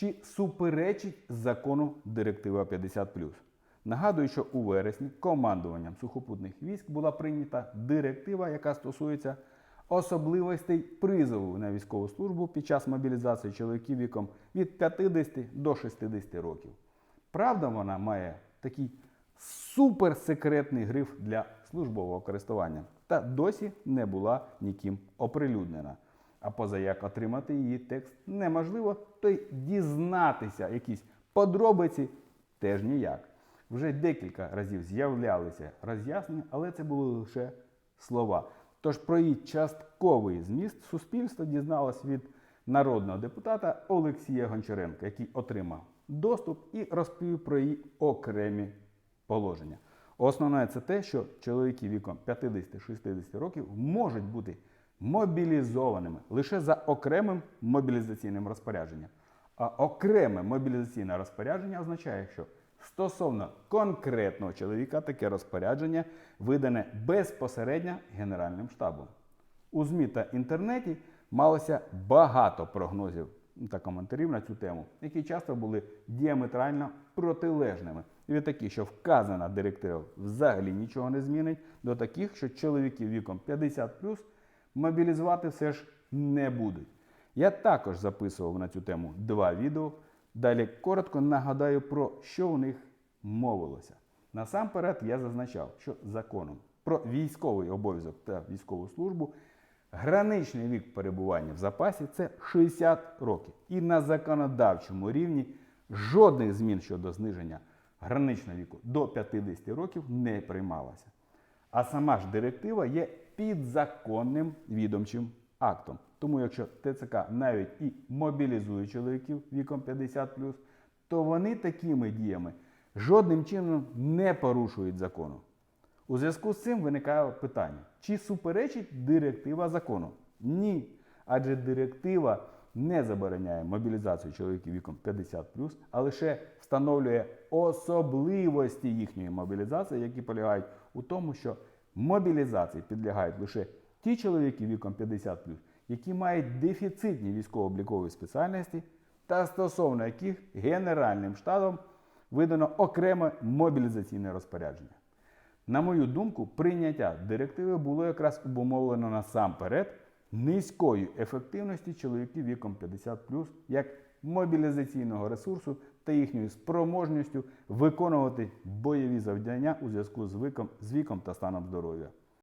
чи суперечить закону Директива 50+. Нагадую, що у вересні командуванням сухопутних військ була прийнята директива, яка стосується особливостей призову на військову службу під час мобілізації чоловіків віком від 50 до 60 років. Правда, вона має такий суперсекретний гриф для службового користування та досі не була ніким оприлюднена. А поза як отримати її текст неможливо, то й дізнатися якісь подробиці теж ніяк. Вже декілька разів з'являлися роз'яснення, але це були лише слова. Тож про її частковий зміст суспільство дізналось від народного депутата Олексія Гончаренка, який отримав доступ і розповів про її окремі положення. Основне це те, що чоловіки віком 50-60 років можуть бути мобілізованими лише за окремим мобілізаційним розпорядженням. А окреме мобілізаційне розпорядження означає, що стосовно конкретного чоловіка таке розпорядження видане безпосередньо Генеральним штабом. У ЗМІ та інтернеті малося багато прогнозів та коментарів на цю тему, які часто були діаметрально протилежними. Від таких, що вказана директива взагалі нічого не змінить, до таких, що чоловіків віком 50 мобілізувати все ж не будуть. Я також записував на цю тему два відео. Далі коротко нагадаю про що у них мовилося. Насамперед я зазначав, що законом про військовий обов'язок та військову службу граничний вік перебування в запасі це 60 років. І на законодавчому рівні жодних змін щодо зниження граничного віку до 50 років не приймалося. А сама ж директива є підзаконним відомчим актом. Тому якщо ТЦК навіть і мобілізує чоловіків віком 50 то вони такими діями жодним чином не порушують закону. У зв'язку з цим виникає питання: чи суперечить директива закону? Ні. Адже директива не забороняє мобілізацію чоловіків віком 50 а лише встановлює особливості їхньої мобілізації, які полягають у тому, що мобілізації підлягають лише ті чоловіки віком 50 які мають дефіцитні військово-облікові спеціальності, та стосовно яких Генеральним штабом видано окреме мобілізаційне розпорядження. На мою думку, прийняття директиви було якраз обумовлено насамперед низькою ефективності чоловіків віком 50 як мобілізаційного ресурсу та їхньою спроможністю виконувати бойові завдання у зв'язку з віком, з віком та станом здоров'я.